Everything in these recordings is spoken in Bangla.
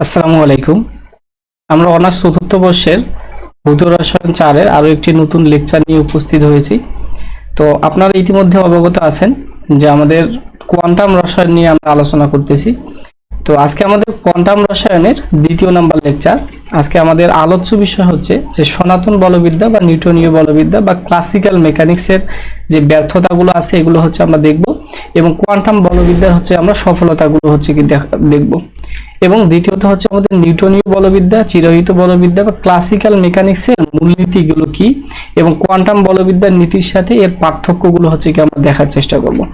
আসসালামু আলাইকুম। আমরা অনার্স চতুর্থ বর্ষের ভৌত রসায়ন চারের আরও একটি নতুন লেকচার নিয়ে উপস্থিত হয়েছি। তো আপনারা ইতিমধ্যে অবগত আছেন যে আমাদের কোয়ান্টাম রসায়ন নিয়ে আমরা আলোচনা করতেছি। তো আজকে আমাদের কোয়ান্টাম রসায়নের দ্বিতীয় নাম্বার লেকচার আজকে আমাদের আলোচ্য বিষয় হচ্ছে যে সনাতন বলবিদ্যা বা নিউটনীয় বলবিদ্যা বা ক্লাসিক্যাল মেকানিক্সের যে ব্যর্থতাগুলো আছে, এগুলো হচ্ছে আমরা দেখব এবং কোয়ান্টাম বলবিদ্যার হচ্ছে আমরা সফলতাগুলো হচ্ছে কি দেখ- দেখব। এবং দ্বিতীয়ত হচ্ছে আমাদের নিউটনীয় বলবিদ্যা চিরায়িত বলবিদ্যা বা ক্লাসিক্যাল মেকানিক্সের মূলনীতিগুলো কি এবং কোয়ান্টাম বলবিদ্যার নীতির সাথে এর পার্থক্যগুলো হচ্ছে কি আমরা দেখার চেষ্টা করব।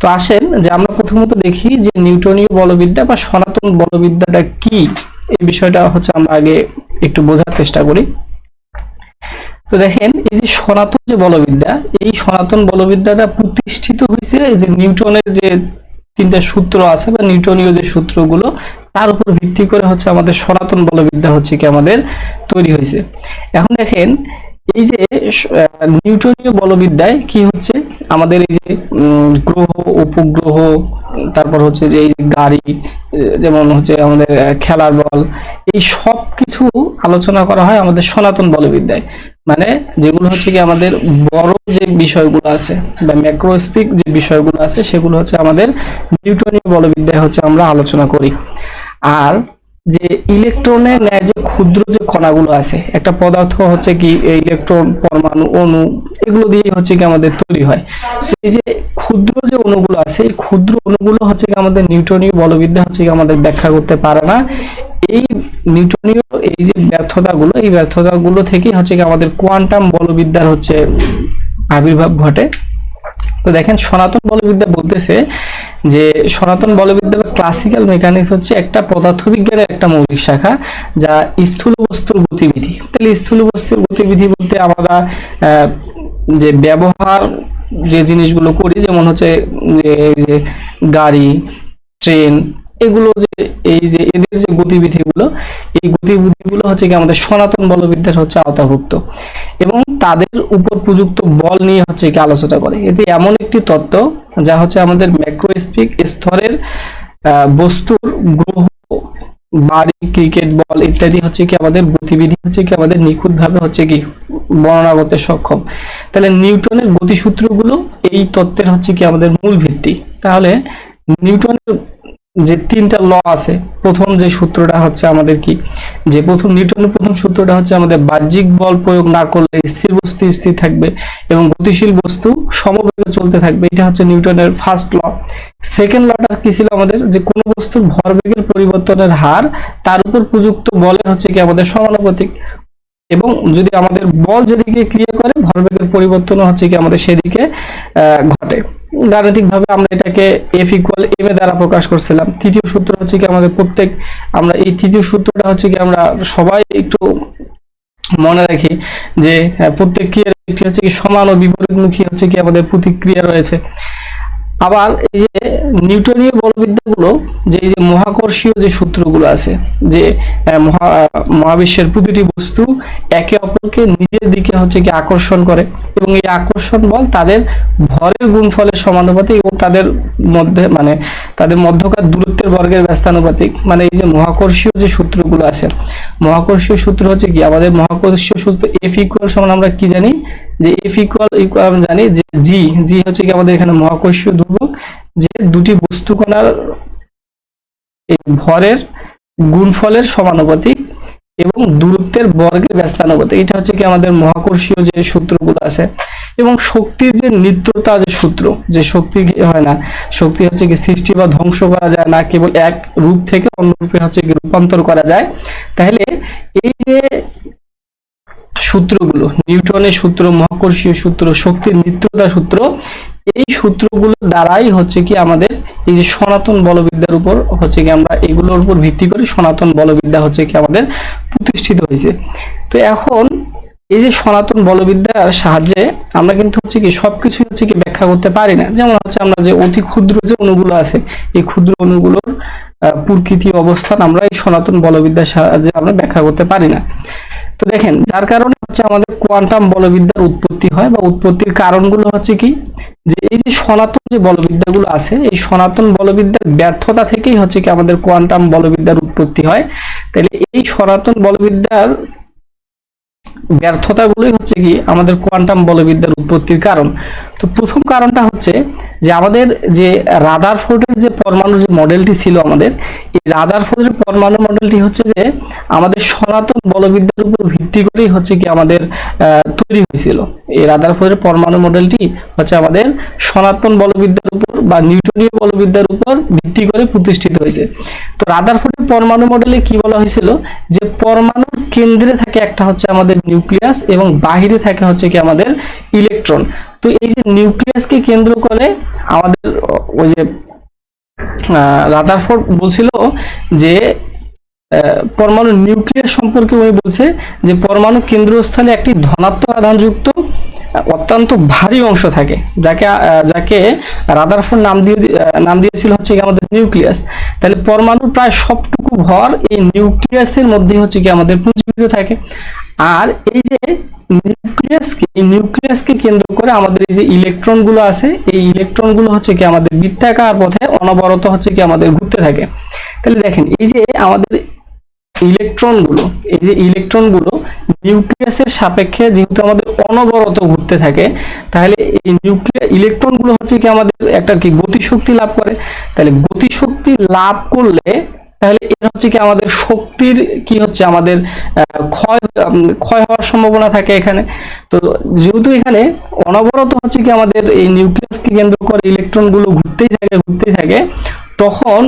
তো আসেন যে আমরা প্রথমত দেখি যে নিউটনীয় বলবিদ্যা বা সনাতন বলবিদ্যাটা কি। এই বিষয়টা হচ্ছে আমরা আগে একটু বোঝার চেষ্টা করি। তো দেখেন, এই যে সনাতন যে বলবিদ্যা, এই সনাতন বলবিদ্যাটা প্রতিষ্ঠিত হয়েছে যে নিউটনের যে তিনটা সূত্র আছে বা নিউটনীয় যে সূত্রগুলো, তার উপর ভিত্তি করে হচ্ছে আমাদের সনাতন বলবিদ্যা হচ্ছে কি আমাদের তৈরি হয়েছে। এখন দেখেন এই যে নিউটনীয় বলবিদ্যায় কি হচ্ছে? আমাদের এই যে গ্রহ, উপগ্রহ, তারপর হচ্ছে যে, এই যে গাড়ি যেমন হচ্ছে আমাদের খেলার বল, এই সব কিছু আলোচনা করা হয় আমাদের সনাতন বলবিদ্যায়। মানে যেগুলো হচ্ছে কি আমাদের বড় যে বিষয়গুলো আছে বা ম্যাক্রোস্পিক যে বিষয়গুলো আছে, সেগুলো হচ্ছে আমাদের নিউটনীয় বলবিদ্যায় হচ্ছে আমরা আলোচনা করি। আর যে ইলেকট্রনের ন্যায় যে ক্ষুদ্র যে কণাগুলো আছে, একটা পদার্থ হচ্ছে কি ইলেকট্রন, পরমাণু, অণু, এগুলো দিয়ে হচ্ছে কি আমাদের তৈরি হয়। তো এই যে ক্ষুদ্র যে অণুগুলো আছে, এই ক্ষুদ্র অণুগুলো হচ্ছে কি আমাদের নিউটনীয় বলবিদ্যা হচ্ছে কি আমাদের ব্যাখ্যা করতে পারে না। এই নিউটনীয় এই যে ব্যর্থতাগুলো, এই ব্যর্থতাগুলো থেকেই হচ্ছে কি আমাদের কোয়ান্টাম বলবিদ্যার হচ্ছে আবির্ভাব ঘটে। তো দেখেন সনাতন বলবিদ্যা বলতেছে যে সনাতন বলবিদ্যা বা ক্লাসিক্যাল মেকানিক্স হচ্ছে একটা পদার্থবিজ্ঞানের একটা মৌলিক শাখা যা স্থূল বস্তুর গতিবিধি। তাহলে স্থূল বস্তুর গতিবিধি বলতে আমরা যে ব্যবহার যে জিনিসগুলো করি, যেমন হচ্ছে যে গাড়ি, ট্রেন এগুলো যে, এই যে এদের যে গতিবিধিগুলো, এই গতিবিধিগুলো হচ্ছে কি আমাদের সনাতন বলবিদ্যার হচ্ছে আওতাভুক্ত। এবং তাদের উপর প্রযুক্ত বল নিয়ে হচ্ছে কি আলোচনা করে। এটি এমন একটি তত্ত্ব যা হচ্ছে আমাদের ম্যাক্রোস্পিক স্তরের বস্তুর গ্রহ, বাড়ি ক্রিকেট বল ইত্যাদি হচ্ছে কি আমাদের গতিবিধি হচ্ছে কি আমাদের নিখুঁত ভাবে হচ্ছে কি বর্ণনা করতে সক্ষম। তাহলে নিউটনের গতিসূত্রগুলো এই তত্ত্বের হচ্ছে কি আমাদের মূল ভিত্তি। তাহলে নিউটনের যে তিনটা ল আছে, প্রথম যে সূত্রটা হচ্ছে আমাদের কি? যে প্রথম নিউটনের প্রথম সূত্রটা হচ্ছে আমাদের বাহ্যিক বল প্রয়োগ না করলে স্থির বস্তু স্থির থাকবে এবং গতিশীল বস্তু সমবেগে চলতে থাকবে। এটা হচ্ছে নিউটনের ফার্স্ট ল সেকেন্ড লটা কি ছিল আমাদের? যে কোনো বস্তুর ভরবেগের পরিবর্তনের হার তার উপর প্রযুক্ত বলের হচ্ছে কি আমাদের সমানুপাতিক। এবং যদি আমাদের বল যেদিকে ক্রিয়া করে, ভরবেগের পরিবর্তন হচ্ছে কি আমাদের সেদিকে ঘটে। গাণিতিকভাবে আমরা এটাকে এফ ইকুয়াল এম এ দ্বারা প্রকাশ করছিলাম। তৃতীয় সূত্র হচ্ছে কি আমাদের প্রত্যেক, আমরা এই তৃতীয় সূত্রটা হচ্ছে কি আমরা সবাই একটু মনে রাখি যে প্রত্যেক ক্রিয়ার একটি হচ্ছে কি সমান ও বিপরীতমুখী হচ্ছে কি আমাদের প্রতিক্রিয়া রয়েছে। আবার এই যে নিউটনীয় বলবিদ্যাগুলো, যে যে মহাকর্ষীয় যে সূত্রগুলো আছে, যে মহা, মহাবিশ্বের প্রতিটি বস্তু একে অপরকে নিজের দিকে হচ্ছে কি আকর্ষণ করে এবং এই আকর্ষণ বল তাদের ভরের গুণফলের সমানুপাতিক এবং তাদের মধ্যে মানে তাদের মধ্যকার দূরত্বের বর্গের ব্যস্তানুপাতিক। মানে এই যে মহাকর্ষীয় যে সূত্রগুলো আছে, মহাকর্ষীয় সূত্র হচ্ছে কি? আমাদের মহাকর্ষীয় সূত্র এফ ইকুয়াল সমান আমরা কি জানি? যে এফ ইকুয়াল ইকুয়াল আমরা জানি যে জি জি হচ্ছে কি আমাদের এখানে মহাকর্ষীয় ধ্রুবক, যে দুটি বস্তু কণার ভরের গুণফলের সমানুপাতিক এবং দূরত্বের বর্গের ব্যস্তানুপাতিক। এটা হচ্ছে কি আমাদের মহাকর্ষীয় যে সূত্রগুলো আছে এবং শক্তির যে নিত্যতা যে সূত্র, যে শক্তি হয় না, শক্তি হচ্ছে কি সৃষ্টি বা ধ্বংস করা যায় না, কেবল এক রূপ থেকে অন্য রূপে হচ্ছে কি রূপান্তর করা যায়। তাহলে এই যে সূত্রগুলো, নিউটনের সূত্র, মহাকর্ষীয় সূত্র, শক্তির নিত্যতা সূত্র, এই সূত্রগুলো দ্বারাই হচ্ছে কি আমাদের এই যে সনাতন বলবিদ্যার উপর হচ্ছে কি আমরা এগুলোর উপর ভিত্তি করে সনাতন বলবিদ্যা হচ্ছে কি আমাদের প্রতিষ্ঠিত হয়েছে। তো এখন এই যে সনাতন বলবিদ্যার সাহায্যে আমরা কিন্তু হচ্ছে কি সবকিছু হচ্ছে কি ব্যাখ্যা করতে পারি না। যেমন হচ্ছে আমরা যে অতি ক্ষুদ্র যে অণুগুলো আছে, এই ক্ষুদ্র অণুগুলোর প্রকৃতি অবস্থান আমরা এই সনাতন বলবিদ্যার সাহায্যে আমরা ব্যাখ্যা করতে পারি না। তো দেখেন, যার কারণে হচ্ছে আমাদের কোয়ান্টাম বলবিদ্যার উৎপত্তি হয় বা উৎপত্তির কারণগুলো হচ্ছে কি? যে এই যে সনাতন যে বলবিদ্যাগুলো আছে, এই সনাতন বলবিদ্যার ব্যর্থতা থেকেই হচ্ছে কি আমাদের কোয়ান্টাম বলবিদ্যার উৎপত্তি হয়। তাহলে এই সনাতন বলবিদ্যার ব্যর্থতাগুলোই হচ্ছে কি আমাদের কোয়ান্টাম বলবিদ্যার উৎপত্তির কারণ। তো প্রথম কারণটা হচ্ছে যে আমাদের যে রাদারফোর্ডের যে পরমাণু যে মডেলটি ছিল আমাদের, এই রাদারফোর্ডের পরমাণু মডেলটি হচ্ছে যে আমাদের সনাতন বলবিদ্যার উপর ভিত্তি করেই হচ্ছে কি আমাদের তৈরি হয়েছিল। এই রাদারফোর্ডের পরমাণু মডেলটি হচ্ছে আমাদের সনাতন বলবিদ্যার উপর বা নিউটনীয় বলবিদ্যার উপর ভিত্তি করে প্রতিষ্ঠিত হয়েছে। তো রাদার ফোর্ডের পরমাণু মডেলে কি বলা হয়েছিল? যে পরমাণুর কেন্দ্রে থাকে একটা হচ্ছে আমাদের নিউক্লিয়াস এবং বাহিরে থাকে হচ্ছে কি আমাদের ইলেকট্রন। তো এই যে নিউক্লিয়াসকে কেন্দ্র করে আমাদের ওই যে রাদারফোর্ড বলছিল যে পরমাণু নিউক্লিয়াস সম্পর্কে উনি বলছে যে পরমাণু কেন্দ্রস্থলে একটি ধনাত্মক আধানযুক্ত অত্যন্ত ভারী অংশ থাকে, যাকে যাকে রাদারফোর্ড নাম দিয়ে নাম দিয়েছিল হচ্ছে কি আমাদের নিউক্লিয়াস। তাহলে পরমাণু প্রায় সবটুকু ভর এই নিউক্লিয়াসের মধ্যে হচ্ছে কি আমাদের পুঞ্জীভূত থাকে। আর এই যে নিউক্লিয়াসকে, এই নিউক্লিয়াসকে কেন্দ্র করে আমাদের এই যে ইলেকট্রনগুলো আছে, এই ইলেকট্রনগুলো হচ্ছে কি আমাদের বৃত্তাকার পথে অনবরত হচ্ছে কি আমাদের ঘুরতে থাকে। তাহলে দেখেন, এই যে আমাদের ইলেকট্রনগুলো এই যে ইলেকট্রনগুলো নিউক্লিয়াসের সাপেক্ষে যেহেতু আমাদের অনবরত ঘুরতে থাকে, তাহলে এই নিউক্লিয়াস ইলেকট্রনগুলো হচ্ছে কি আমাদের একটা কি গতিশক্তি লাভ করে। তাহলে গতিশক্তি লাভ করলে তাহলে এটা হচ্ছে কি আমাদের শক্তির কি হচ্ছে আমাদের ক্ষয় ক্ষয় হওয়ার সম্ভাবনা থাকে এখানে। তো যেহেতু এখানে অনবরত হচ্ছে কি আমাদের এই নিউক্লিয়াসকে কেন্দ্র করে ইলেকট্রনগুলো ঘুরতেই থাকে ঘুরতেই থাকে, তখন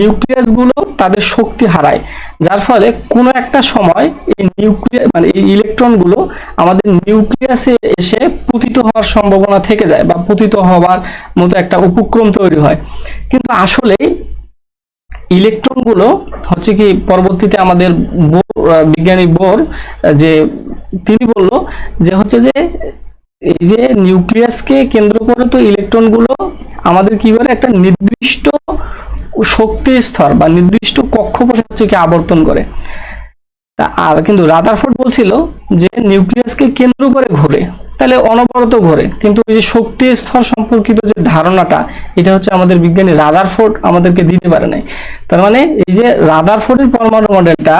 নিউক্লিয়াসগুলো তাদের শক্তি হারায়। যার ফলে কোনো একটা সময় এই নিউক্লিয়াস মানে এই ইলেকট্রনগুলো আমাদের নিউক্লিয়াসে এসে পতিত হওয়ার সম্ভাবনা থেকে যায় বা পতিত হওয়ার মতো একটা উপক্রম তৈরি হয়। কিন্তু আসলে ইলেকট্রনগুলো হচ্ছে কি পরবর্তীতে আমাদের বিজ্ঞানী বোর যে তিনি বলল যে হচ্ছে যে এই যে নিউক্লিয়াসকে কেন্দ্র করে তো ইলেকট্রনগুলো আমাদের কি বলে একটা নির্দিষ্ট শক্তি স্তর বা নির্দিষ্ট কক্ষপথে হচ্ছে কি আবর্তন করে। আর কিন্তু রাদারফোর্ড বলছিল যে নিউক্লিয়াসকে কেন্দ্র করে ঘোরে, তাহলে অনবরত ঘোরে। কিন্তু ওই যে শক্তি স্তর সম্পর্কিত যে ধারণাটা, এটা হচ্ছে আমাদের বিজ্ঞানী রাদারফোর্ড আমাদেরকে দিতে পারে নাই। তার মানে এই যে রাদারফোর্ডের পরমাণু মডেলটা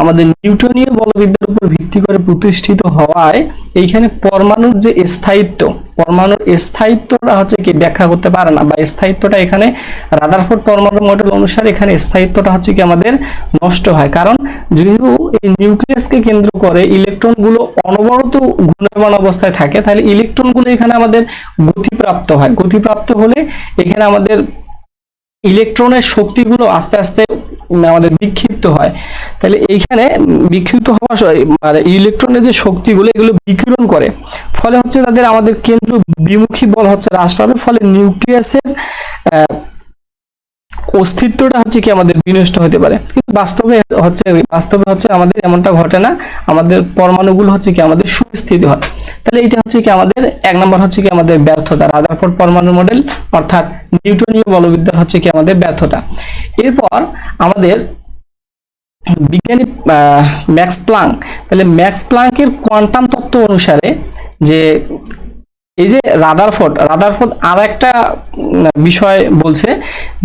আমাদের নিউটনীয় বলবিদ্যার উপর ভিত্তি করে প্রতিষ্ঠিত হওয়ায় এইখানে পরমাণুর যে স্থায়িত্ব, পরমাণুর স্থায়িত্বটা হচ্ছে কি ব্যাখ্যা করতে পারে না, বা স্থায়িত্বটা এখানে রাদারফোর্ড পরমাণু মডেল অনুসারে এখানে স্থায়িত্বটা হচ্ছে কি আমাদের নষ্ট হয়। কারণ যেহেতু এই নিউক্লিয়াসকে কেন্দ্র করে ইলেকট্রনগুলো অনবরত ঘূর্ণায়মান অবস্থায় থাকে, তাহলে ইলেকট্রনগুলো এখানে আমাদের গতিপ্রাপ্ত হয়। গতিপ্রাপ্ত হলে এখানে আমাদের ইলেকট্রনের শক্তিগুলো আস্তে আস্তে আমাদের বিক্ষিপ্ত হয়। তাহলে এইখানে বিক্ষিপ্ত হওয়া মানে ইলেকট্রনের যে শক্তিগুলো, এগুলো বিকিরণ করে। ফলে হচ্ছে তাদের আমাদের কেন্দ্র বিমুখী বল হচ্ছে হ্রাস পাবে। ফলে নিউক্লিয়াসের অস্তিত্বটা হচ্ছে কি আমাদের বিনষ্ট হতে পারে। কিন্তু বাস্তবে হচ্ছে বাস্তবে হচ্ছে আমাদের এমনটা ঘটে না। আমাদের পরমাণুগুলো হচ্ছে কি আমাদের সুস্থিতি হয়। তাহলে এটা হচ্ছে কি আমাদের, এক নম্বর হচ্ছে কি আমাদের ব্যর্থতা রাদারফোর্ড পরমাণু মডেল অর্থাৎ নিউটনীয় বলবিদ্যার হচ্ছে কি আমাদের ব্যর্থতা। এরপর আমাদের বিজ্ঞানী ম্যাক্স প্লাঙ্ক তাহলে ম্যাক্স প্লাঙ্কের কোয়ান্টাম তত্ত্ব অনুসারে যে এই যে রাদারফোর্ড রাদারফোর্ড আর একটা বিষয় বলছে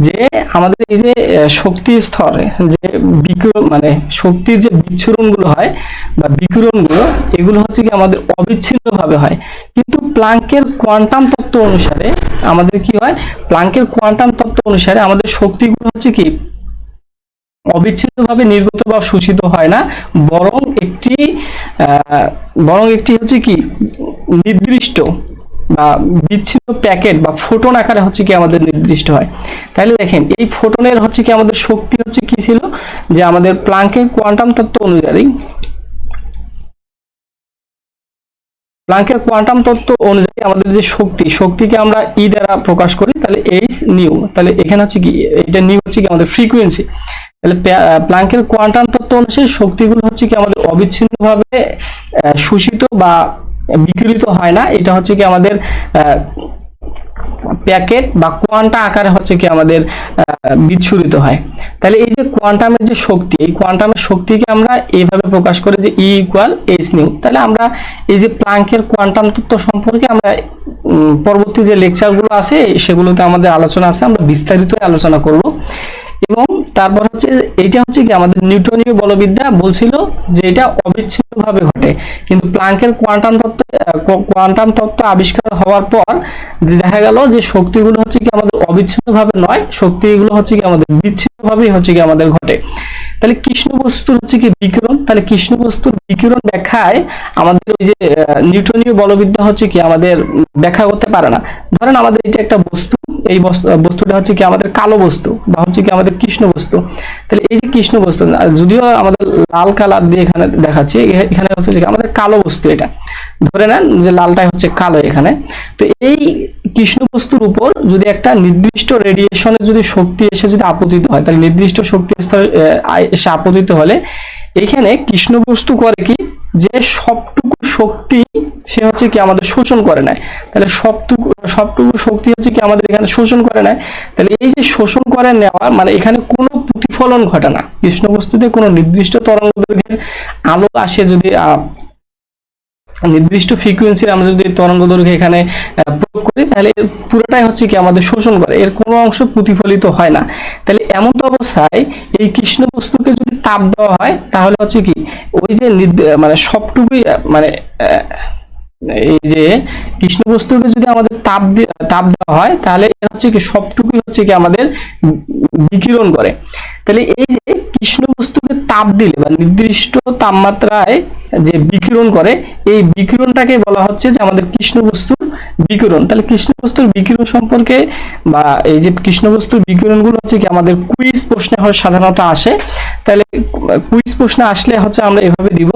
যে আমাদের এই যে শক্তি স্তরে যে বিকিরণ মানে শক্তির যে বিচ্ছুরণগুলো হয় বা বিকিরণগুলো, এগুলো হচ্ছে কি আমাদের অবিচ্ছিন্নভাবে হয়। কিন্তু প্লাঙ্কের কোয়ান্টাম তত্ত্ব অনুসারে আমাদের কি হয়? প্লাঙ্কের কোয়ান্টাম তত্ত্ব অনুসারে আমাদের শক্তিগুলো হচ্ছে কি অবিচ্ছিন্নভাবে নির্গত বা শোষিত হয় না, বরং একটি বরং একটি হচ্ছে কি নির্দিষ্ট বা বিচ্ছিন্ন প্যাকেট বা ফোটন আকারে হচ্ছে কি আমাদের নির্দিষ্ট হয়। তাহলে দেখেন, এই ফোটনের হচ্ছে কি আমাদের শক্তি হচ্ছে কি ছিল? যে আমাদের প্লাঙ্কের কোয়ান্টাম তত্ত্ব অনুযায়ী প্লাঙ্কের কোয়ান্টাম তত্ত্ব অনুযায়ী আমাদের যে শক্তি, শক্তিকে আমরা ই দ্বারা প্রকাশ করি, তাহলে এইচ নিউ তাহলে এখানে হচ্ছে কি, এটা নিউ হচ্ছে কি আমাদের ফ্রিকোয়েন্সি তাহলে প্লাঙ্কের কোয়ান্টাম তত্ত্ব অনুসারে শক্তিগুলো হচ্ছে কি আমাদের অবিচ্ছিন্নভাবে শোষিত বা বিকিরিত হয় না। এটা হচ্ছে কি আমাদের প্যাকেট বা কোয়ান্টা আকারে হচ্ছে কি আমাদের বিচ্ছুরিত হয়। তাহলে এই যে কোয়ান্টামের যে শক্তি, এই কোয়ান্টামের শক্তিকে আমরা এইভাবে প্রকাশ করি যে ই ইকুয়াল এইচ নিউ তাহলে আমরা এই যে প্লাঙ্কের কোয়ান্টাম তত্ত্ব সম্পর্কে আমরা পরবর্তী যে লেকচারগুলো আছে, সেগুলোতে আমাদের আলোচনা আছে, আমরা বিস্তারিত আলোচনা করব। এবং তারপর হচ্ছে এটা হচ্ছে কি আমাদের নিউটনীয় বলবিদ্যা বলছিল যে এটা অবিচ্ছিন্নভাবে ঘটে। কিন্তু প্লাঙ্কের কোয়ান্টাম তত্ত্ব কোয়ান্টাম তত্ত্ব আবিষ্কার হওয়ার পর দেখা গেল যে শক্তিগুলো হচ্ছে কি আমাদের অবিচ্ছিন্নভাবে নয়, শক্তিগুলো হচ্ছে কি আমাদের বিচ্ছিন্নভাবেই হচ্ছে কি আমাদের ঘটে। তাহলে কৃষ্ণ বস্তুর হচ্ছে কি বিকিরণ? তাহলে কৃষ্ণ বস্তুর বিকিরণ ব্যাখ্যায় আমাদের ওই যে নিউটনীয় বলবিদ্যা হচ্ছে কি আমাদের ব্যাখ্যা করতে পারে না। ধরেন আমাদের এটা একটা বস্তু, এই বস্তুটা হচ্ছে কি আমাদের কালো বস্তু বা হচ্ছে কি আমাদের কৃষ্ণ বস্তু তাহলে এই যে কৃষ্ণ বস্তু যদিও আমাদের লাল কালার দিয়ে এখানে দেখাচ্ছি এখানে হচ্ছে যে আমাদের কালো বস্তু এটা। ধরে নেন যে লালটাই হচ্ছে কালো এখানে। তো এই কৃষ্ণ বস্তুর উপর যদি একটা নির্দিষ্ট রেডিয়েশনের যদি শক্তি এসে যদি আপতিত হয়, তাহলে নির্দিষ্ট শক্তি স্তরে এসে আপতিত হলে এখানে কৃষ্ণ বস্তু করে কি? যে সবটুকু শক্তি সে হচ্ছে কি আমাদের শোষণ করে নেয়। তাহলে সবটুকু সবটুকু শক্তি হচ্ছে কি আমাদের এখানে শোষণ করে নেয়। তাহলে এই যে শোষণ করে নেওয়া মানে এখানে কোনো প্রতিফলন ঘটে না। কৃষ্ণ বস্তুতে কোনো নির্দিষ্ট তরঙ্গ আলো আসে যদি নির্দিষ্ট ফ্রিকুয়েন্সির আমরা যদি তরঙ্গ দৈর্ঘ্য এখানে প্রয়োগ করি, তাহলে পুরোটাই হচ্ছে কি আমাদের শোষণ করে। এর কোনো অংশ প্রতিফলিত হয় না। তাহলে এমন তো অবস্থায় এই কৃষ্ণ বস্তুকে যদি তাপ দেওয়া হয়, তাহলে হচ্ছে কি ওই যে মানে সবটুকুই মানে এই যে কৃষ্ণ বস্তুকে যদি আমাদের তাপ তাপ দেওয়া হয়, তাহলে হচ্ছে কি, সবটুকুই হচ্ছে কি আমাদের বিকিরণ করে। তাহলে এই যে কৃষ্ণ বস্তুকে তাপ দিলে বা নির্দিষ্ট তাপমাত্রায় যে বিকিরণ করে, এই বিকিরণটাকে বলা হচ্ছে যে আমাদের কৃষ্ণ বস্তুর বিকিরণ। তাহলে কৃষ্ণ বস্তুর বিকিরণ সম্পর্কে বা এই যে কৃষ্ণ বস্তুর বিকিরণগুলো হচ্ছে কি আমাদের কুইজ প্রশ্নে হয় সাধারণত আসে। তাহলে কুইজ প্রশ্নে আসলে হচ্ছে আমরা এভাবে দিব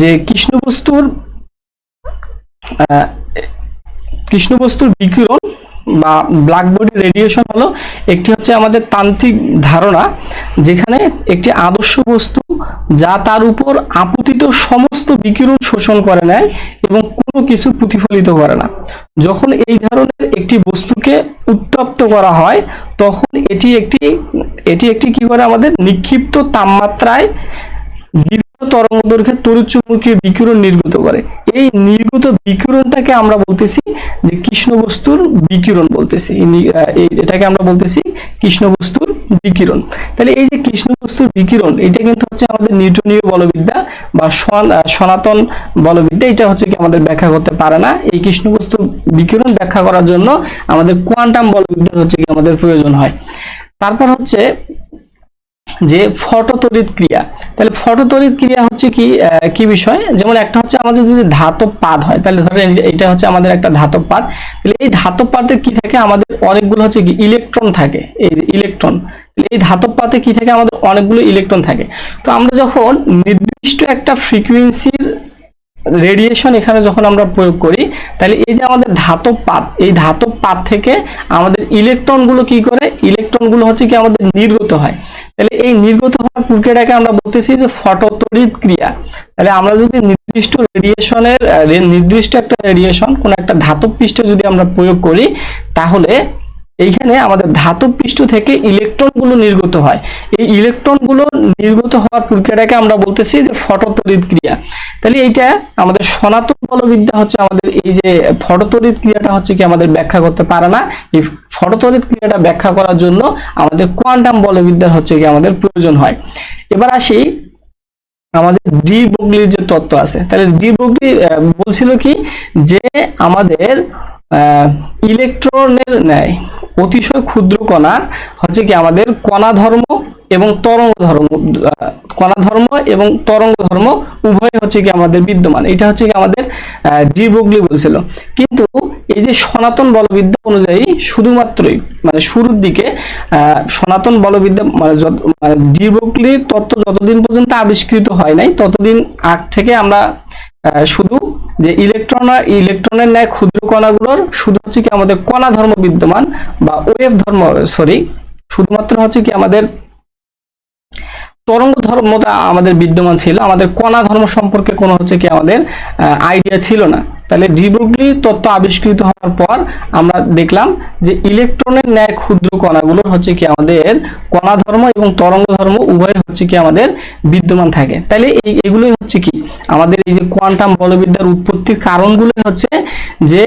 যে কৃষ্ণ বস্তুর আহ, কৃষ্ণ বস্তুর বিকিরণ বা ব্ল্যাক বডি রেডিয়েশন হলো একটি হচ্ছে আমাদের তান্ত্রিক ধারণা যেখানে একটি আদর্শ বস্তু যা তার উপর আপতিত সমস্ত বিকিরণ শোষণ করে নেয় এবং কোনো কিছু প্রতিফলিত করে না। যখন এই ধরনের একটি বস্তুকে উত্তপ্ত করা হয় তখন এটি একটি এটি একটি কি করে আমাদের নিক্ষিপ্ত তাপমাত্রায় তরঙ্গ দৈর্ঘ্যের তড়িৎচুম্বকীয় বিকিরণ নির্গত করে। এই নির্গত বিকিরণটাকে আমরা বলতেছি যে কৃষ্ণ বস্তুর বিকিরণ বলতেছি। এটাকে আমরা বলতেছি কৃষ্ণ বস্তুর বিকিরণ। তাহলে এই যে কৃষ্ণ বস্তুর বিকিরণ, এটা কিন্তু হচ্ছে আমাদের নিউটনীয় বলবিদ্যা বা সনাতন বলবিদ্যা। এটা হচ্ছে কি আমাদের ব্যাখ্যা করতে পারে না। এই কৃষ্ণ বস্তুর বিকিরণ ব্যাখ্যা করার জন্য আমাদের কোয়ান্টাম বলবিদ্যা হচ্ছে কি আমাদের প্রয়োজন হয়। তারপর হচ্ছে যে ফটোতড়িৎ ক্রিয়া। তাহলে ফটোতড়িৎ ক্রিয়া হচ্ছে কি কি বিষয়? যেমন একটা হচ্ছে আমাদের যদি ধাতব পাত হয়, তাহলে ধরেন এটা হচ্ছে আমাদের একটা ধাতব পাত তাহলে এই ধাতব পাতে কি থাকে? আমাদের অনেকগুলো হচ্ছে কি, ইলেকট্রন থাকে। এই যে ইলেকট্রন। এই ধাতব পাতে কি থাকে? আমাদের অনেকগুলো ইলেকট্রন থাকে। তো আমরা যখন নির্দিষ্ট একটা ফ্রিকোয়েন্সির রেডিয়েশন এখানে যখন আমরা প্রয়োগ করি, তাহলে এই যে আমাদের ধাতব পাত, এই ধাতব পাত থেকে আমাদের ইলেকট্রনগুলো কি করে? ইলেকট্রনগুলো হচ্ছে কি আমাদের নির্গত হয়। তাহলে এই নির্গত হওয়ার প্রক্রিয়াটাকে আমরা বলতেছি যে ফটোতড়িৎ ক্রিয়া। তাহলে আমরা যদি নির্দিষ্ট রেডিয়েশনের নির্দিষ্ট একটা রেডিয়েশন কোন একটা ধাতব পৃষ্ঠে যদি আমরা প্রয়োগ করি, তাহলে এইখানে আমাদের ধাতব পৃষ্ঠ থেকে ইলেকট্রনগুলো নির্গত হয়। এই ইলেকট্রনগুলো নির্গত হওয়ার প্রক্রিয়াটাকে আমরা বলতেছি যে ফটোতড়িৎ ক্রিয়া। তাহলে এইটা আমাদের সনাতন বলবিদ্যা হচ্ছে আমাদের এই যে ফটোতড়িৎ ক্রিয়াটা হচ্ছে কি আমাদের ব্যাখ্যা করতে পারে না। এই ফটোতড়িৎ ক্রিয়াটা ব্যাখ্যা করার জন্য আমাদের কোয়ান্টাম বলবিদ্যার হচ্ছে কি আমাদের প্রয়োজন হয়। এবার আসি আমাদের ডি বগলির যে তত্ত্ব আছে। তাহলে ডি বগলি বলছিল কি যে আমাদের ইলেকট্রনের ন্যায় অতিশয় ক্ষুদ্র কণা হচ্ছে কি আমাদের কণা ধর্ম এবং তরঙ্গ ধর্ম কণা ধর্ম এবং তরঙ্গ ধর্ম উভয় হচ্ছে কি আমাদের বিদ্যমান। এটা হচ্ছে কি আমাদের ডি বগলি বলছিল। কিন্তু এই যে সনাতন বলবিদ্যা অনুযায়ী শুধুমাত্রই মানে শুরুর দিকে সনাতন বলবিদ্যা মানে মানে ডি তত্ত্ব যতদিন পর্যন্ত আবিষ্কৃত হয় নাই, ততদিন আগ থেকে আমরা শুধু যে ইলেকট্রন ইলেকট্রনের ন্যায় ক্ষুদ্র কণাগুলোর, শুধু হচ্ছে কি আমাদের কণা ধর্ম বিদ্যমান বা ওয়েভ ধর্ম সরি শুধুমাত্র হচ্ছে কি আমাদের তরঙ্গ ধর্মটা আমাদের বিদ্যমান ছিল, আমাদের কণা ধর্ম সম্পর্কে কোনো হচ্ছে কি আমাদের আইডিয়া ছিল না। তাহলে ডিব্রুগলি তত্ত্ব আবিষ্কৃত হওয়ার পর আমরা দেখলাম যে ইলেকট্রনের ন্যায় ক্ষুদ্র কণাগুলো হচ্ছে কি আমাদের কণা ধর্ম এবং তরঙ্গ ধর্ম উভয় হচ্ছে কি আমাদের বিদ্যমান থাকে। তাহলে এই, এগুলোই হচ্ছে কি? আমাদের এই যে কোয়ান্টাম বলবিদ্যার উৎপত্তির কারণগুলো হচ্ছে যে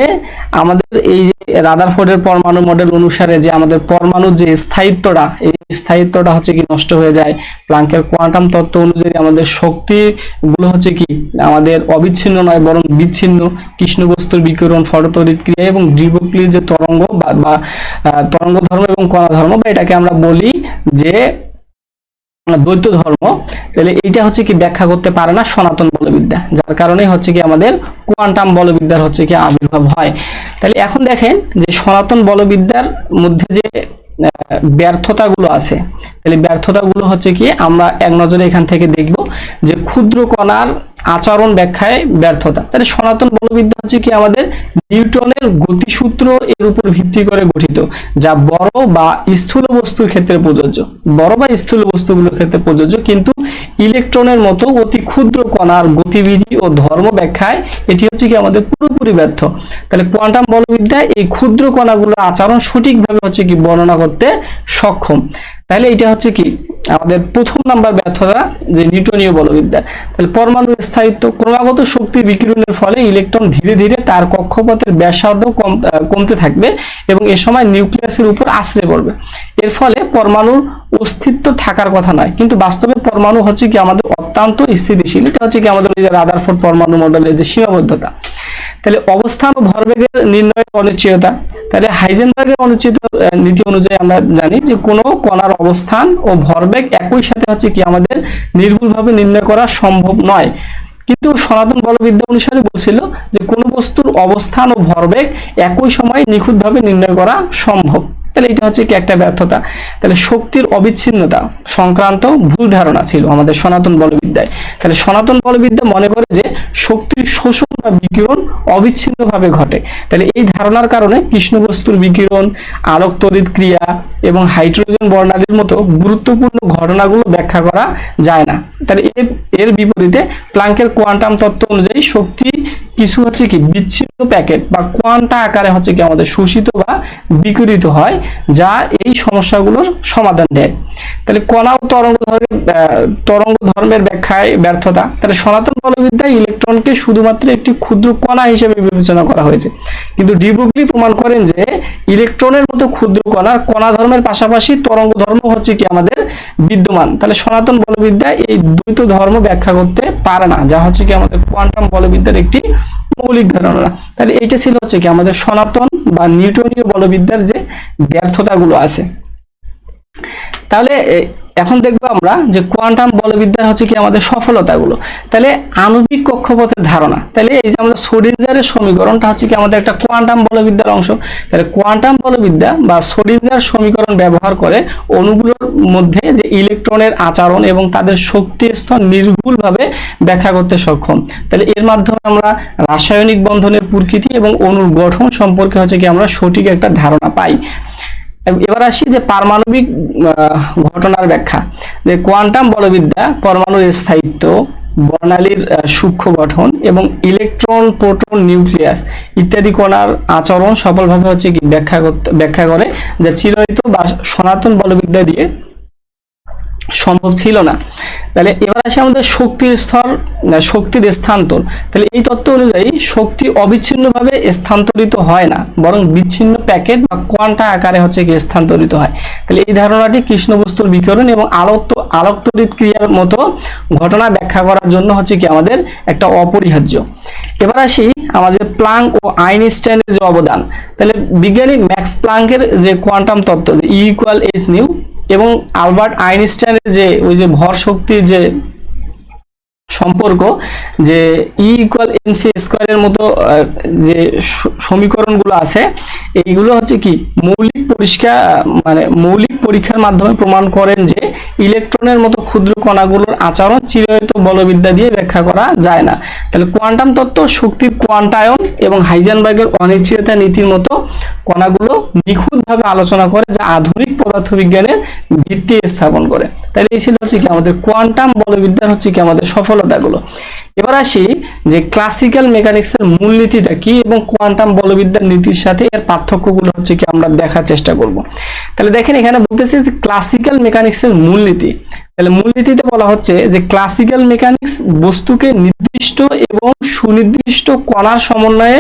আমাদের এই যে রাদারফোর্ডের পরমাণু মডেল অনুসারে যে আমাদের পরমাণুর যে স্থায়িত্বটা, এই স্থায়িত্বটা হচ্ছে কি নষ্ট হয়ে যায়। প্লাঙ্কের কোয়ান্টাম তত্ত্ব অনুযায়ী আমাদের শক্তি গুলো হচ্ছে কি আমাদের অবিচ্ছিন্ন নয়, বরং বিচ্ছিন্ন। কৃষ্ণ বস্তুর বিকিরণ ফটোতড়িৎ ক্রিয়া এবং ডিবক্লির যে তরঙ্গ বা তরঙ্গ ধর্ম এবং কণা ধর্ম বা এটাকে আমরা বলি যে, দ্বৈত ধর্ম, তাহলে এইটা হচ্ছে কি ব্যাখ্যা করতে পারে না সনাতন বলবিদ্যা, যার কারণে হচ্ছে কি আমাদের কোয়ান্টাম বলবিদ্যার হচ্ছে কি আবির্ভাব হয়। তাহলে এখন দেখেন যে সনাতন বলবিদ্যার মধ্যে যে ব্যর্থতাগুলো আছে, তাহলে ব্যর্থতাগুলো হচ্ছে কি আমরা এক নজরে এখান থেকে দেখব যে ক্ষুদ্র কণার আচরণ ব্যাখ্যায় ব্যর্থতা। তাহলে সনাতন বলবিদ্যা হচ্ছে কি আমাদের নিউটনের গতিসূত্র এর উপর ভিত্তি করে গঠিত, যা বড় বা স্থূল বস্তুর ক্ষেত্রে প্রযোজ্য। বড় বা স্থূল বস্তুগুলোর ক্ষেত্রে প্রযোজ্য, কিন্তু ইলেকট্রনের মতো অতি ক্ষুদ্র কণার গতিবিধি ও ধর্ম ব্যাখ্যায় এটি হচ্ছে কি আমাদের পুরোপুরি ব্যর্থ। তাহলে কোয়ান্টাম বলবিদ্যা এই ক্ষুদ্র কণাগুলোর আচরণ সঠিকভাবে হচ্ছে কি বর্ণনা করতে সক্ষম। তাহলে এটা হচ্ছে কি? আমাদের প্রথম নাম্বার ব্যর্থতা যে নিউটনীয় বলবিদ্যা। তাহলে পরমাণুর স্থায়িত্ব ক্রমাগত শক্তি বিকিরণের ফলে ইলেকট্রন ধীরে ধীরে তার কক্ষপথের ব্যাসার্ধ কম কমতে থাকবে এবং এ সময় নিউক্লিয়াসের উপর আশ্রে পড়বে। এর ফলে পরমাণুর অস্তিত্ব থাকার কথা নয়, কিন্তু বাস্তবে পরমাণু হচ্ছে কি আমাদের অত্যন্ত স্থিতিশীল। এটা হচ্ছে কি আমাদের ওই যে রাদারফোর্ড পরমাণু মডেলের যে সীমাবদ্ধতা। তাহলে অবস্থান ও ভরবেগের নির্ণয়ের অনিশ্চয়তা তাহলে হাইজেনবার্গের অনুচিত নীতি অনুযায়ী আমরা জানি যে কোনো কণার অবস্থান ও ভরবেগ একই সাথে হচ্ছে কি আমাদের নির্ভুলভাবে নির্ণয় করা সম্ভব নয়। কিন্তু সনাতন বলবিদ্যা অনুসারে বলছিল যে কোনো বস্তুর অবস্থান ও ভরবেগ একই সময় নিখুঁতভাবে নির্ণয় করা সম্ভব। তাহলে এটা হচ্ছে কি একটা ব্যর্থতা? তাহলে শক্তির অবিচ্ছিন্নতা সংক্রান্ত ভুল ধারণা ছিল আমাদের সনাতন বলবিদ্যায়। তাহলে সনাতন বলবিদ্যা মনে করে যে শক্তির শোষণ বা বিকিরণ অবিচ্ছিন্নভাবে ঘটে। তাহলে এই ধারণার কারণে কৃষ্ণ বস্তুর বিকিরণ আলোক তড়িৎ ক্রিয়া এবং হাইড্রোজেন বর্ণালীর মতো গুরুত্বপূর্ণ ঘটনাগুলো ব্যাখ্যা করা যায় না। তাহলে এর এর বিপরীতে প্লাঙ্কের কোয়ান্টাম তত্ত্ব অনুযায়ী শক্তি কিছু হচ্ছে কি? বিচ্ছিন্ন প্যাকেট বা কোয়ান্টা আকারে হচ্ছে কি আমাদের শোষিত বা বিকিরিত হয়, যা এই সমস্যাগুলোর সমাধান দেয়। তাহলে কণা ও তরঙ্গ ধর্মের তরঙ্গ ধর্মের ব্যাখ্যায় ব্যর্থতা। তাহলে সনাতন বলবিদ্যায় ইলেকট্রনকে শুধুমাত্র একটি ক্ষুদ্র কণা হিসেবে বিবেচনা করা হয়েছে। কিন্তু ডিব্রুগলি প্রমাণ করেন যে ইলেকট্রনের মতো ক্ষুদ্র কণার কণা ধর্মের পাশাপাশি তরঙ্গ ধর্ম হচ্ছে কি আমাদের বিদ্যমান। তাহলে সনাতন বলবিদ্যা এই দ্বৈত ধর্ম ব্যাখ্যা করতে পারে না, যা হচ্ছে কি আমাদের কোয়ান্টাম বলবিদ্যার একটি মৌলিক ধারণা। তাহলে এইটা ছিল হচ্ছে কি আমাদের সনাতন বা নিউটনীয় বলবিদ্যার যে ব্যর্থতাগুলো আছে। তাহলে এখন দেখব আমরা যে কোয়ান্টাম বলবিদ্যার হচ্ছে কি আমাদের সফলতাগুলো। তাহলে আণবিক কক্ষপথের ধারণা, তাহলে এই যে আমাদের সোডিনজারের সমীকরণটা হচ্ছে কি আমাদের একটা কোয়ান্টাম বলবিদ্যার অংশ। তাহলে কোয়ান্টাম বলবিদ্যা বা সোডিনজার সমীকরণ ব্যবহার করে অণুগুলোর মধ্যে যে ইলেকট্রনের আচরণ এবং তাদের শক্তি স্তর নির্ভুলভাবে ব্যাখ্যা করতে সক্ষম। তাহলে এর মাধ্যমে আমরা রাসায়নিক বন্ধনের প্রকৃতি এবং অণুর গঠন সম্পর্কে হচ্ছে কি আমরা সঠিক একটা ধারণা পাই। এবার আসি যে পারমাণবিক ঘটনার ব্যাখ্যা। যে কোয়ান্টাম বলবিদ্যা পরমাণুর স্থায়িত্ব, বর্ণালীর সূক্ষ্ম গঠন এবং ইলেকট্রন, প্রোটন, নিউক্লিয়াস ইত্যাদি কণার আচরণ সফলভাবে হচ্ছে কি ব্যাখ্যা ব্যাখ্যা করে, যা চিরহিত বা সনাতন বলবিদ্যা দিয়ে সম্ভব ছিল না। তাহলে এবার আসে আমাদের শক্তির না, শক্তির স্থানান্তর। তাহলে এই তত্ত্ব অনুযায়ী শক্তি অবিচ্ছিন্নভাবে স্থানান্তরিত হয় না বরং বিচ্ছিন্ন প্যাকেট বা কোয়ান্টা আকারে হচ্ছে কি স্থানান্তরিত হয়। তাহলে এই ধারণাটি কৃষ্ণ বস্তুর বিকিরণ এবং আলোক আলোক তড়িৎ ক্রিয়ার মতো ঘটনা ব্যাখ্যা করার জন্য হচ্ছে কি আমাদের একটা অপরিহার্য। এবার আসি আমাদের প্লাঙ্ক ও আইনস্টাইনের যে অবদান। তাহলে বিজ্ঞানী ম্যাক্স প্লাঙ্কের যে কোয়ান্টাম তত্ত্ব ই ইকুয়াল এইচ নিউ এবং আলবার্ট আইনস্টাইনের যে, ওই যে ভর শক্তির যে সম্পর্ক, যে ই ইকুয়াল এমসি স্কোয়ারের মতো যে স- সমীকরণগুলো আছে, এইগুলো হচ্ছে কি, মৌলিক পরিষ্কার মানে মৌলিক পরীক্ষার মাধ্যমে প্রমাণ করেন যে ইলেকট্রনের মতো ক্ষুদ্র কণাগুলোর আচরণ চিরায়ত বলবিদ্যা দিয়ে ব্যাখ্যা করা যায় না। তাহলে কোয়ান্টাম তত্ত্ব শক্তির কোয়ান্টায়ন এবং হাইজেনবার্গের অনিশ্চয়তা নীতির মতো কণাগুলো নিখুঁতভাবে আলোচনা করে যা আধুনিক পদার্থবিজ্ঞানের ভিত্তি স্থাপন করে। তাহলে এই ছিল হচ্ছে কি আমাদের কোয়ান্টাম বলবিদ্যার হচ্ছে কি আমাদের সফলতাগুলো। এবার আসি যে ক্লাসিক্যাল মেকানিক্সের মূলনীতিটা কি এবং কোয়ান্টাম বলবিদ্যার নীতির সাথে এর পার্থক্যগুলো হচ্ছে কি আমরা দেখার চেষ্টা করব। তাহলে দেখেন এখানে বলতেছে যে ক্লাসিক্যাল মেকানিক্সের মূলনীতি। তাহলে মূলনীতিতে বলা হচ্ছে যে ক্লাসিক্যাল মেকানিক্স বস্তুকে নির্দিষ্ট এবং সুনির্দিষ্ট কণার সমন্বয়ে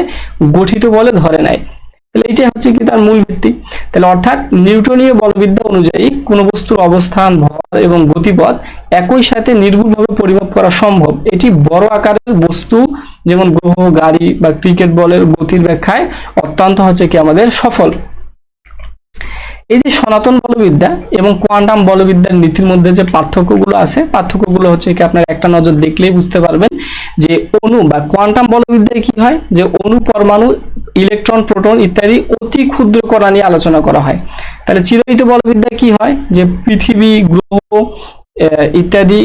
গঠিত বলে ধরে নেয়। তাহলে এইটাই হচ্ছে কি তার মূল ভিত্তি। তাহলে অর্থাৎ নিউটনীয় বলবিদ্যা অনুযায়ী কোনো বস্তুর অবস্থান, ভর এবং গতিপথ একই সাথে নির্ভুলভাবে পরিমাপ করা সম্ভব। এটি বড় আকারের বস্তু, যেমন গ্রহ, গাড়ি বা ক্রিকেট বলের গতির ব্যাখ্যায় অত্যন্ত হচ্ছে কি আমাদের সফল। এই যে সনাতন বলবিদ্যা এবং কোয়ান্টাম বলবিদ্যার নীতির মধ্যে যে পার্থক্যগুলো আছে, পার্থক্যগুলো হচ্ছে কি আপনার একটা নজর দেখলেই বুঝতে পারবেন যে অণু বা কোয়ান্টাম বলবিদ্যায় কি হয়? যে অণু, পরমাণু, ইলেকট্রন, প্রোটন ইত্যাদি অতি ক্ষুদ্র কণা নিয়ে আলোচনা করা হয়। তাহলে চিরায়িত বলবিদ্যায় কি হয়? যে পৃথিবী, গ্রহ ইত্যাদি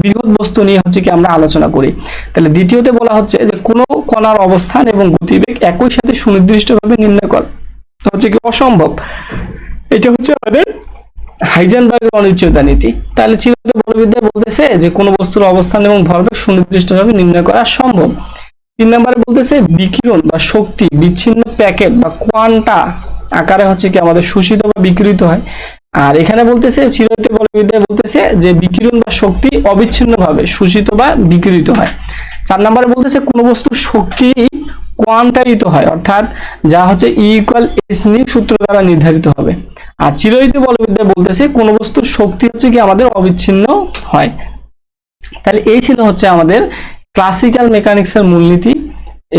বৃহৎ বস্তু নিয়ে হচ্ছে কি আমরা আলোচনা করি। তাহলে দ্বিতীয়তে বলা হচ্ছে যে কোনো কণার অবস্থান এবং গতিবেগ একই সাথে সুনির্দিষ্টভাবে নির্ণয় করা হচ্ছে কি অসম্ভব। এটা হচ্ছে আমাদের হাইজেনবার্গের অনিশ্চয়তা নীতি। তাহলে চিরায়ত বলবিদ্যা বলতেছে যে, কোনো বস্তুর অবস্থান এবং ভরবেগ সুনির্দিষ্টভাবে নির্ণয় করা সম্ভব। তিন নম্বরে বলতেছে বিকিরণ বা শক্তি, বিচ্ছিন্ন প্যাকেট বা কোয়ান্টা আকারে হচ্ছে কি আমাদের শোষিত বা বিকিরিত হয়। আর এখানে বলতেছে চিরায়ত বলবিদ্যায় বলতেছে যে বিকিরণ বা শক্তি অবিচ্ছিন্নভাবে শোষিত বা বিকিরিত হয়। চার নম্বরে বলতেছে কোনো বস্তুর শক্তি কোয়ান্টায়িত হয়, অর্থাৎ যা হচ্ছে ইকুয়াল এস নিউ সূত্র দ্বারা নির্ধারিত হবে। আর চিরহিত বলবিদ্যা বলতেছে, কোন বস্তুর শক্তি হচ্ছে কি আমাদের অবিচ্ছিন্ন হয়। তাহলে এই ছিল হচ্ছে আমাদের ক্লাসিক্যাল মেকানিক্সের মূলনীতি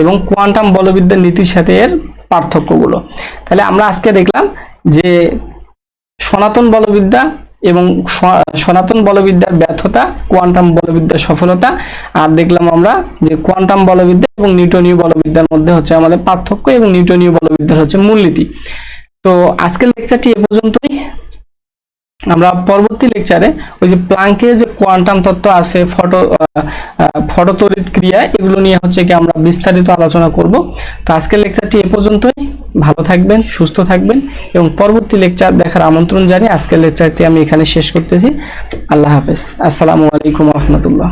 এবং কোয়ান্টাম বলবিদ্যার নীতির সাথে এর পার্থক্যগুলো। তাহলে আমরা আজকে দেখলাম যে সনাতন বলবিদ্যা এবং সনাতন বলবিদ্যার ব্যর্থতা কোয়ান্টাম বলবিদ্যার সফলতা, আর দেখলাম আমরা যে কোয়ান্টাম বলবিদ্যা এবং নিউটনীয় বলবিদ্যার মধ্যে হচ্ছে আমাদের পার্থক্য এবং নিউটনীয় বলবিদ্যার হচ্ছে মূলনীতি। তো আজকের লেকচারটি এ পর্যন্তই। আমরা পরবর্তী লেকচারে ওই যে প্লাঙ্কের যে কোয়ান্টাম তত্ত্ব আছে ফটো ফটো তড়িৎ ক্রিয়া, এগুলো নিয়ে হচ্ছে কি আমরা বিস্তারিত আলোচনা করব। তো আজকের লেকচারটি এ পর্যন্তই। ভালো থাকবেন, সুস্থ থাকবেন এবং পরবর্তী লেকচার দেখার আমন্ত্রণ জানিয়ে আজকের লেকচারটি আমি এখানে শেষ করতেছি। আল্লাহ হাফেজ। আসসালামু আলাইকুম রহমতুল্লাহ।